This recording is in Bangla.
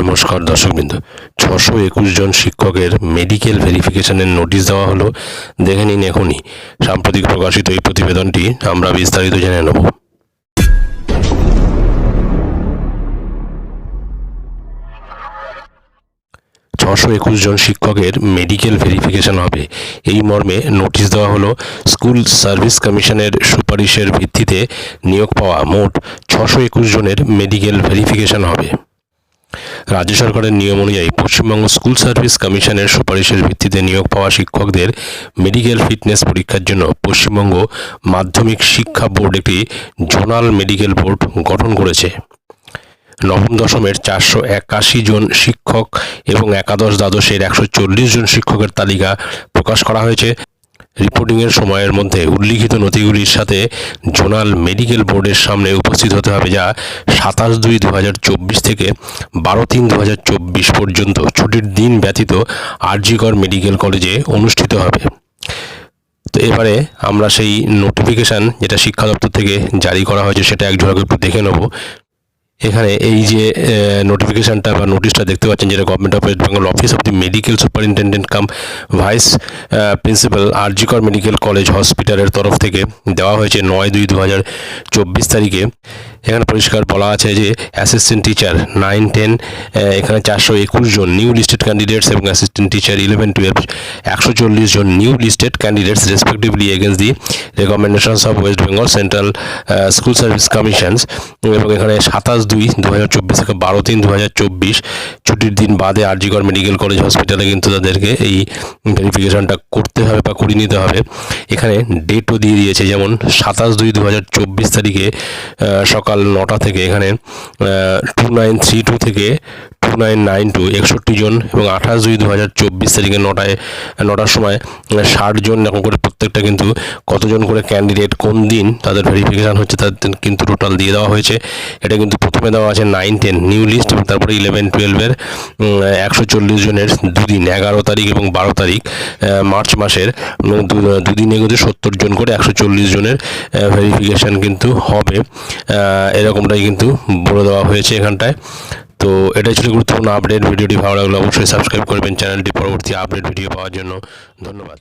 নমস্কার দর্শকবৃন্দ। ছশো একুশ জন শিক্ষকের মেডিকেল ভেরিফিকেশনের নোটিশ দেওয়া হলো। দেখে নিন এখনই সাম্প্রতিক প্রকাশিত এই প্রতিবেদনটি, আমরা বিস্তারিত জেনে নেব। ছশো একুশ জন শিক্ষকের মেডিকেল ভেরিফিকেশন হবে। এই মর্মে নোটিশ দেওয়া হলো স্কুল সার্ভিস কমিশনের সুপারিশের ভিত্তিতে নিয়োগ পাওয়া মোট ছশো একুশ জনের মেডিকেল ভেরিফিকেশন হবে। রাজ্য সরকারের নিয়ম অনুযায়ী পশ্চিমবঙ্গ স্কুল সার্ভিস কমিশনের সুপারিশের ভিত্তিতে নিয়োগ পাওয়া শিক্ষকদের মেডিকেল ফিটনেস পরীক্ষার জন্য পশ্চিমবঙ্গ মাধ্যমিক শিক্ষা বোর্ড একটি জোনাল মেডিকেল বোর্ড গঠন করেছে। নবম দশমের চারশো একাশি জন শিক্ষক এবং একাদশ দ্বাদশের একশো চল্লিশ জন শিক্ষকের তালিকা প্রকাশ করা হয়েছে। রিপোর্টিংয়ের সময়ের মধ্যে উল্লিখিত নথিগুলির সাথে জোনাল মেডিকেল বোর্ডের সামনে উপস্থিত হতে হবে যা সাতাশ দুই দু থেকে বারো তিন দু পর্যন্ত ছুটির দিন ব্যতীত আরজিকর মেডিকেল কলেজে অনুষ্ঠিত হবে। তো এবারে আমরা সেই নোটিফিকেশান যেটা শিক্ষা দপ্তর থেকে জারি করা হয়েছে, সেটা এক ঝলক একটু দেখে নেব। এখানে এই যে নোটিফিকেশনটা বা নোটিশটা দেখতে পাচ্ছেন যেটা government of West Bengal office of the medical superintendent cum vice principal RG Kar medical college হসপিটালের তরফ থেকে দেওয়া হয়েছে নয় দুই দু হাজার চব্বিশ তারিখে। এখানে পরিষ্কার বলা আছে যে অ্যাসিস্ট্যান্ট টিচার নাইন টেন এখানে চারশো একুশ জন নিউ লিস্টেড ক্যান্ডিডেটস এবং অ্যাসিস্ট্যান্ট টিচার ইলেভেন টুয়েলভ একশো চল্লিশ জন new listed candidates respectively against the recommendations of West Bengal central school service commissions এবং এখানে সাতাশ দুই দু হাজার চব্বিশ থেকে বারো তিন দু হাজার চব্বিশ ছুটির দিন বাদে আরজিগড় মেডিকেল কলেজ হসপিটালে কিন্তু তাদেরকে এই ভেরিফিকেশনটা করতে হবে বা করিয়ে নিতে হবে। এখানে ডেটও দিয়ে দিয়েছে, যেমন সাতাশ দুই দু হাজার চব্বিশ তারিখে সকাল নটা থেকে এখানে টু নাইন থ্রি টু থেকে টু নাইন নাইন টু একষট্টি জন এবং আঠাশ দুই দু হাজার চব্বিশ তারিখে নটায়, নটার সময় ষাট জন এরকম করে প্রত্যেকটা কিন্তু কতজন করে ক্যান্ডিডেট কোন দিন তাদের ভেরিফিকেশান হচ্ছে তাদের কিন্তু টোটাল দিয়ে দেওয়া হয়েছে। এটা কিন্তু প্রথমে দেওয়া আছে নাইন টেন নিউ লিস্ট এবং তারপরে ইলেভেন টুয়েলভের একশো চল্লিশ জনের দুদিন, এগারো তারিখ এবং বারো তারিখ মার্চ মাসের দুদিনে কিন্তু সত্তর জন করে একশো চল্লিশ জনের ভেরিফিকেশান কিন্তু হবে। এরকমটাই কিন্তু বলে দেওয়া হয়েছে এখানটায়। তো এটাই ছিল গুরুত্বপূর্ণ আপডেট ভিডিওটি ভালো লাগলে অবশ্যই সাবস্ক্রাইব করবেন। চ্যানেলটি পরবর্তী আপডেট ভিডিও পাওয়ার জন্য ধন্যবাদ।